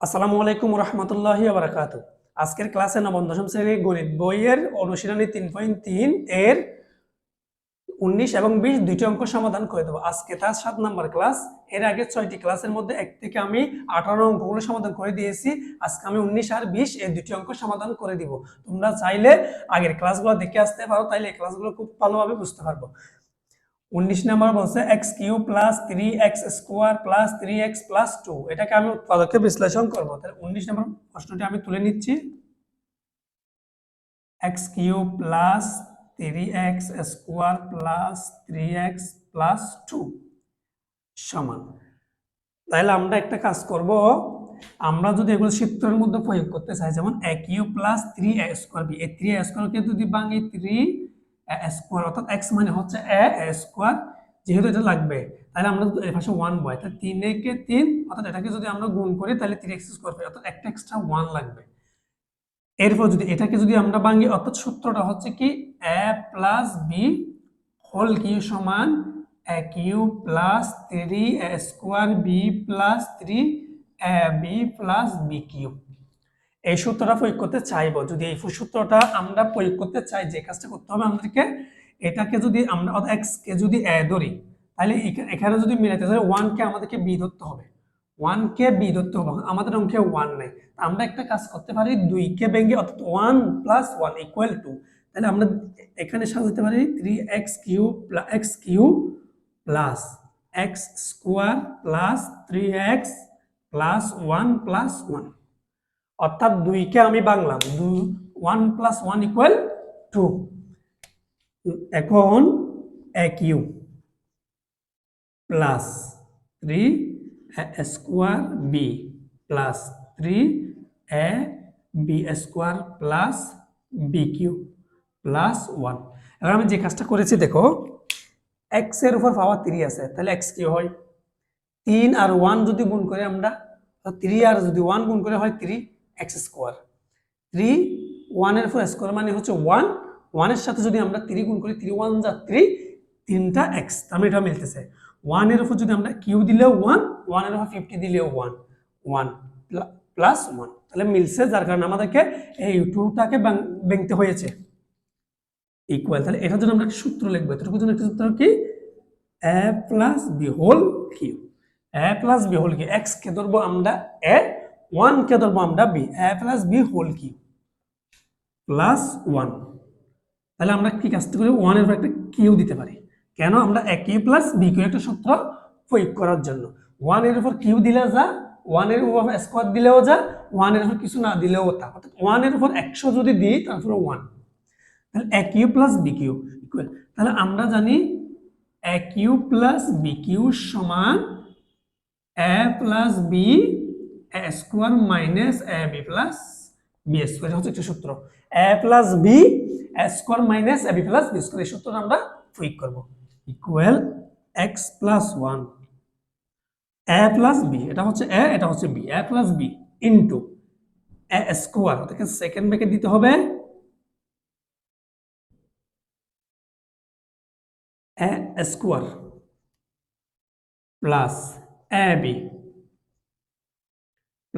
আসসালামু আলাইকুম রহমতুল্লাহি বারাকাত আজকের ক্লাসে নবম দশম শ্রেণির গণিত বইয়ের অনুশীলনী তিন পয়েন্ট তিন এর উনিশ এবং বিশ দুইটি অঙ্ক সমাধান করে দেবো। আজকে তার সাত নম্বর ক্লাস। এর আগে ছয়টি ক্লাসের মধ্যে এক থেকে আমি আঠারো অঙ্কগুলো সমাধান করে দিয়েছি। আজকে আমি উনিশ আর বিশ এই দুটি অঙ্ক সমাধান করে দিব। তোমরা চাইলে আগের ক্লাসগুলো দেখে আসতে পারো, তাইলে এই ক্লাসগুলো খুব ভালোভাবে বুঝতে পারব। উনিশ নাম্বার বলছে x cube plus three x square plus three x plus two এটাকে আমি উৎপাদকে বিশ্লেষণ করব। তাহলে উনিশ নাম্বার প্রশ্নটি আমি তুলে নিচ্ছি। X cube plus three x square plus three x plus two সমান। তাহলে আমরা একটা কাজ করব। আমরা যদি এগুলো সূত্রের মধ্যে প্রয়োগ করতে চাই, যেমন a cube plus three a square b এই থ্রি এ স্কোয়ারকে যদি ভাঙি থ্রি স্কোয়ার অর্থাৎ এক্স মানে হচ্ছে এ স্কোয়ার যেহেতু এটা লাগবে, তাহলে আমরা এর পাশে ওয়ান বয় তাহলে তিন একে তিন, অর্থাৎ এটাকে যদি আমরা গুণ করি, তাহলে থ্রি এক্স স্কোয়ার পাই, অর্থাৎ একটা এক্সট্রা ওয়ান লাগবে। এরপর যদি এটাকে যদি আমরা ভাঙি, অর্থাৎ সূত্রটা হচ্ছে কি? A plus b whole cube সমান a cube plus three square b plus three a b plus b cube এই সূত্রটা প্রয়োগ করতে চাইব। যদি এই সূত্রটা আমরা প্রয়োগ করতে চাই, যে কাজটা করতে হবে আমাদেরকে, এটাকে যদি আমরা এক্স কে যদি এ ধরি, তাহলে এখা- এখানে যদি মিলাতে চাই ওয়ান কে আমাদেরকে বি ধরতে হবে। ওয়ান কে বি ধরতে হবে আমাদের অঙ্কে ওয়ান নেই। আমরা একটা কাজ করতে পারি, দুই কে ভেঙে অর্থাৎ one plus one equal two তাহলে আমরা এখানে সাজাতে পারি three x cube x cube plus x square plus three x plus one plus one অর্থাৎ দুইকে আমি বাংলাম দুই one plus one equal two এখন এক you plus three square b plus three a b square plus b cube plus one এবার আমি যে কাজটা করেছি, দেখো এক্সের উপর পাওয়ার থ্রি আছে, তাহলে এক্স কি হয়? তিন আর ওয়ান যদি গুণ করে আমরা থ্রি আর যদি ওয়ান গুণ করে হয় থ্রি এক্স স্কোয়ার। থ্রি ওয়ানের উপর স্কোয়ার মানে হচ্ছে ওয়ান ওয়ানের সাথে যদি আমরা থ্রি গুণ করি থ্রি ওয়ান যা থ্রি তিনটা এক্স। তার এটা মিলতেছে। ওয়ানের উপর যদি আমরা কিউ দিলেও ওয়ান ওয়ানের উপর ফিফটি দিলেও ওয়ান ওয়ান প্লাস ওয়ান তাহলে মিলছে যার কারণে আমাদেরকে এই টুটাকে ভেঙতে হয়েছে। ইকুয়াল তাহলে এটার জন্য আমরা সূত্র লিখব। এতটুকুর জন্য একটা সূত্র কি? A plus b whole cube a plus b whole cube x কে ধরবো আমরা এ ওয়ান কে ধরবো আমরা b a plus b whole cube plus one তাহলে আমরা কি কাজটা করি ওয়ানের উপর একটা কিউ দিতে পারি। কেন? আমরা a cube plus b cube একটা সূত্র প্রয়োগ করার জন্য। ওয়ানের উপর কিউ দিলে যা ওয়ানের উপর স্কোয়ার দিলেও যা ওয়ানের উপর কিছু না দিলেও তা। অর্থাৎ ওয়ানের উপর একশো যদি দিই তারপরে ওয়ান তাহলে a cube plus b cube equal তাহলে আমরা জানি a cube plus b cube সমান a plus b a square minus a b plus b square হচ্ছে একটা সূত্র। A plus b square minus a b plus b square এই সূত্রটা আমরা প্রয়োগ করব। Equal x plus one a plus b এটা হচ্ছে এ এটা হচ্ছে b a plus b into a square ওটাকে সেকেন্ড ব্যাকে দিতে হবে। A square plus a b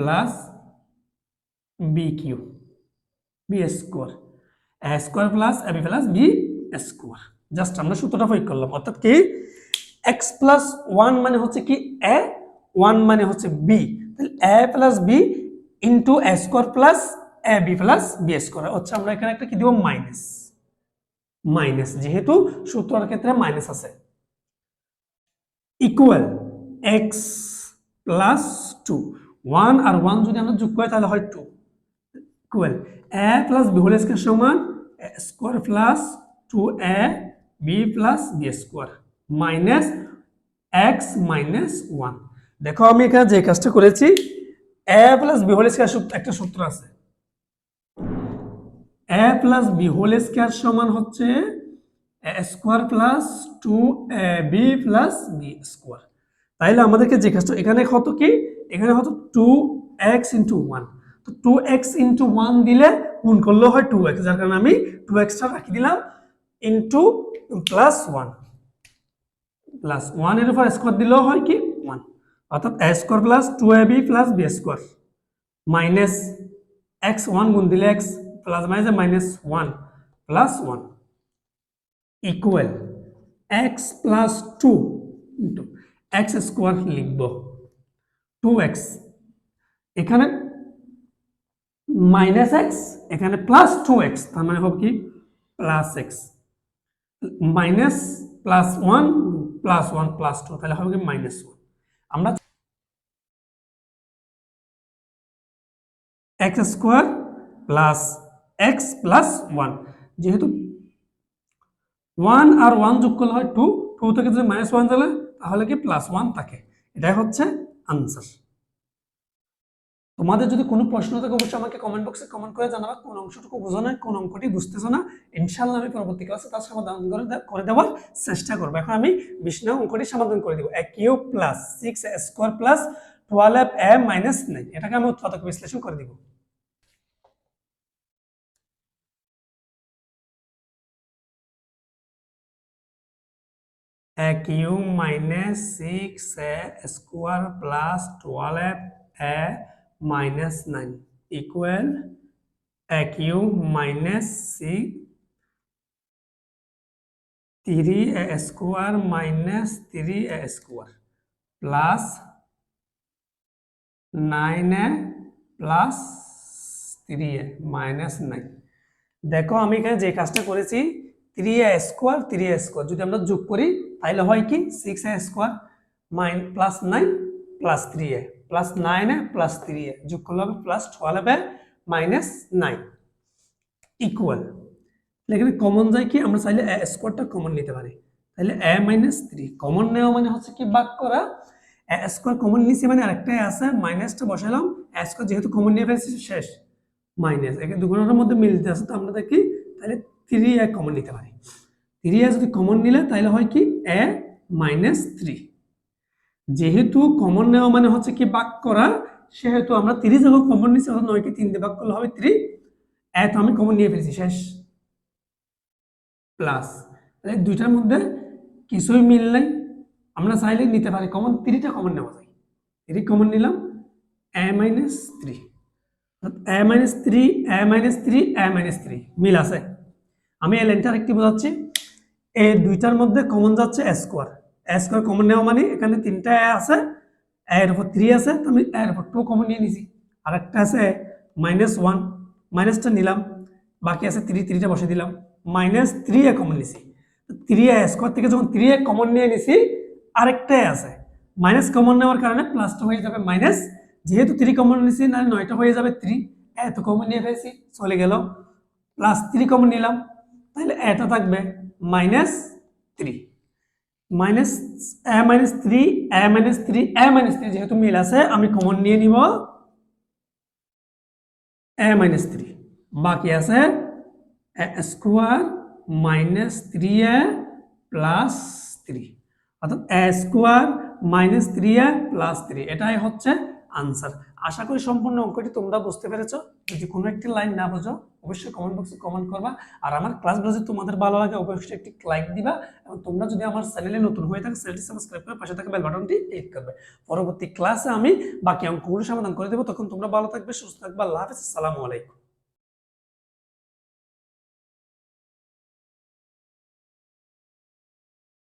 plus b cube, b square. A square plus a b plus b square. Just আমরা সূত্রটা প্রয়োগ করলাম। অর্থাৎ কি? এক্স প্লাস ওয়ান মানে হচ্ছে কি এ, ওয়ান মানে হচ্ছে বি। তাহলে a plus b into a square plus a b plus b square. হচ্ছে আমরা এখানে একটা কি দিব? মাইনাস। মাইনাস, যেহেতু সূত্রের ক্ষেত্রে মাইনাস আছে। Equal x plus two. One আর ওয়ান যদি আমরা যোগ করি, তাহলে হয় two equal a plus b whole square সমান square plus two a b plus b square minus x minus one দেখো, আমি এখানে যে কাজটা করেছি a plus b whole square একটা সূত্র আছে। A plus b whole square সমান হচ্ছে square plus two a b plus b square তাইলে আমাদেরকে কাজটা, এখানে কত কি? এখানে হতো টু এক্স ইন্টু ওয়ান তো টু এক্স ইন্টু ওয়ান দিলে গুণ করলেও হয় টু এক্স যার কারণে আমি টু এক্সটা রাখি দিলাম ইন্টু প্লাস ওয়ান প্লাস ওয়ানের উপর স্কোয়ার দিলেও হয় কি? ওয়ান অর্থাৎ a square plus two a b plus b square minus x one গুণ দিলে x plus minus minus one plus one equal x plus two into x square লিখব two x এখানে মাইনাস এক্স এখানে plus two x তার মানে হবে কি? Plus x minus plus one plus one plus two তাহলে হবে কি মাইনাস ওয়ান আমরা x square plus x plus one যেহেতু ওয়ান আর ওয়ান যোগ করলে হয় টু টু থেকে যদি মাইনাস ওয়ান দিলে তাহলে কি প্লাস ওয়ান থাকে? এটাই হচ্ছে আনসার তোমাদের যদি কোনো প্রশ্ন থাকে, অবশ্যই আমাকে কমেন্ট বক্সে কমেন্ট করে জানাবা। কোন অংশটুকু বোঝো না কোন অঙ্কটি বুঝতেছো না ইনশাল্লাহ আমি পরবর্তী ক্লাসে তার সমাধান করে দেওয়ার চেষ্টা করব। এখন আমি নং অঙ্কটি সমাধান করে দিব। A cube plus six square plus twelve a minus nine এটাকে আমি উৎপাদক বিশ্লেষণ করে দিব। A cube minus 6a square plus 12a minus 9 equal a cube minus 6 3a square minus 3a square plus 9a plus 3a minus 9 দেখো আমি এখানে যে কাজটা করেছি three a square three a square যদি আমরা যোগ করি তাহলে হয় কি? Six a square minus plus nine plus three a plus nine a plus three a যোগ করলে হবে plus twelve a minus nine equal এখানে কমন যায় কি? আমরা চাইলে এ স্কোয়ারটা কমন নিতে পারি। তাহলে এ মাইনাস থ্রি কমন নেওয়া মানে হচ্ছে কি? বাক করা। এ স্কোয়ার কমন নিছি মানে আরেকটাই আছে মাইনাসটা বসালাম এ স্কোয়ার যেহেতু কমন নিয়ে ফেলছি শেষ। মাইনাস এখানে দুগুণের মধ্যে মিলতে আছে, তো আমরা দেখি তাহলে থ্রি এ কমন নিতে পারি। থ্রি এ যদি কমন নিলে তাহলে হয় কি? এ মাইনাস থ্রি যেহেতু কমন নেওয়া মানে হচ্ছে কি বাক করা, সেহেতু আমরা থ্রি যখন কমন নিচ্ছি তখন নয়কে তিন দিয়ে ভাগ করলে হবে থ্রি এ তো আমি কমন নিয়ে ফেলছি, শেষ। প্লাস তাহলে দুইটার মধ্যে কিছুই মিল নাই। আমরা চাইলে নিতে পারি কমন থ্রিটা কমন নেওয়া যায়। থ্রি কমন নিলাম a minus three a minus three a minus three a minus three মিল আছে। আমি এই লাইনটা আরেকটি বোঝাচ্ছি। এই দুইটার মধ্যে কমন যাচ্ছে স্কোয়ার স্কোয়ার কমন নেওয়া মানে এখানে তিনটা এ আছে এর উপর থ্রি আছে, তো আমি এর উপর টু কমন নিয়ে নিছি। আর একটা আছে মাইনাস ওয়ান মাইনাসটা নিলাম, বাকি আছে থ্রি থ্রিটা বসে দিলাম। মাইনাস থ্রি এ কমন নিছি। থ্রি এ স্কোয়ার থেকে যখন থ্রি এ কমন নিয়ে নিছি আরেকটাই আছে। মাইনাস কমন নেওয়ার কারণে প্লাসটা হয়ে যাবে মাইনাস যেহেতু থ্রি কমন নিছি না নয়টা হয়ে যাবে থ্রি এত কমন নিয়ে ফেলছি, চলে গেল। প্লাস থ্রি কমন নিলাম, তাহলে এটা থাকবে minus three minus a minus three a minus three a minus three যেহেতু মিল আছে, আমি কমন নিয়ে নিব। এ মাইনাস থ্রি বাকি আছে a square minus three a plus three অর্থাৎ a square minus three a plus three এটাই হচ্ছে আনসার আশা করি সম্পূর্ণ অঙ্কটি তোমরা বুঝতে পেরেছ। যদি কোনো একটি লাইন না বোঝো, অবশ্যই কমেন্ট বক্সে কমেন্ট করবা। আর আমার ক্লাসগুলো যদি তোমাদের ভালো লাগে, অবশ্যই একটি লাইক দিবা এবং তোমরা যদি আমার চ্যানেলে নতুন হয়ে থাকে চ্যানেলটি সাবস্ক্রাইব করে পাশে থাকা বেল বাটনটি ক্লিক করবে। পরবর্তী ক্লাসে আমি বাকি অঙ্কগুলো সমাধান করে দেবো। তখন তোমরা ভালো থাকবে, সুস্থ থাকবে। আল্লাহ হাফিজ। আসসালামু আলাইকুম।